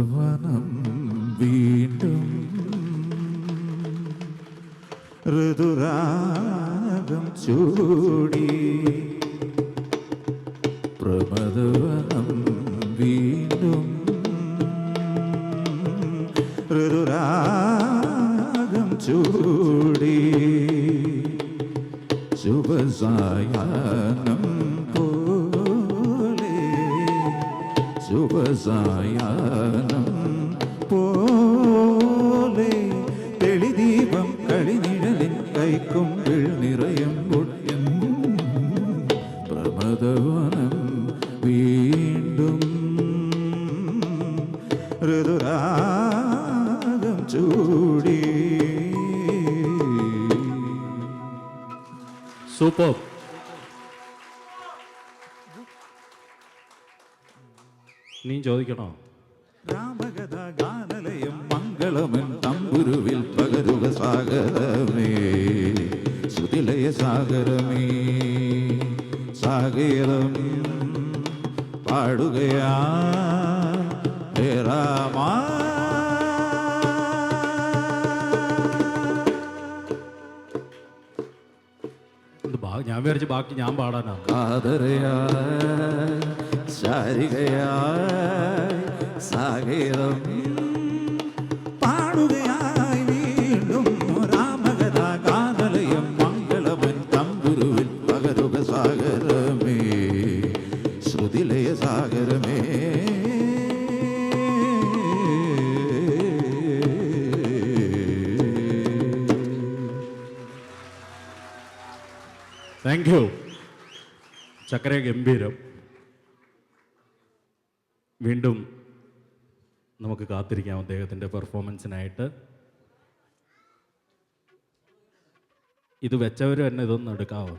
വനം വീണ്ടും ഋതുരാഗം ചൂടി. പ്രമദവനം വീണ്ടും ഋതുരാഗം ചൂടി. ശുഭസായാനം ശുഭസായാനം പോലെ തെളിദീപം കളിനിഴലിൻ കൈക്കൊമ്പിൾ നിറയം എൻ പ്രമദവനം വീണ്ടും ഋതുരാഗം ചൂടി. സൂപ്പർ. നീ ചോദിക്കണോ? രാമകഥ ഗാനലയം മംഗളമൻ തമ്പുരുവിൽ പകരുക സാഗരമേ സുതിലയ സാഗരമേ. സാഗരം പാടുകയാ. രാമാ. ഞാൻ വിചാരിച്ചു ബാക്കി ഞാൻ പാടാനാണ് കാതരയായി ശാരികയായി സാഗീതം പാടുകയായി വീണ്ടും രാമകഥ ഗാനലയം മംഗളമൻ തമ്പുരുവിൽ പകരുക സാഗരമേ ശ്രുതിലയ സാഗരമേ. താങ്ക് യു ചക്കര ഗംഭീരം വീണ്ടും നമുക്ക് കാത്തിരിക്കാം അദ്ദേഹത്തിന്റെ പെർഫോമൻസിനായിട്ട് ഇത് വെച്ചവർ തന്നെ ഇതൊന്നും എടുക്കാവോ?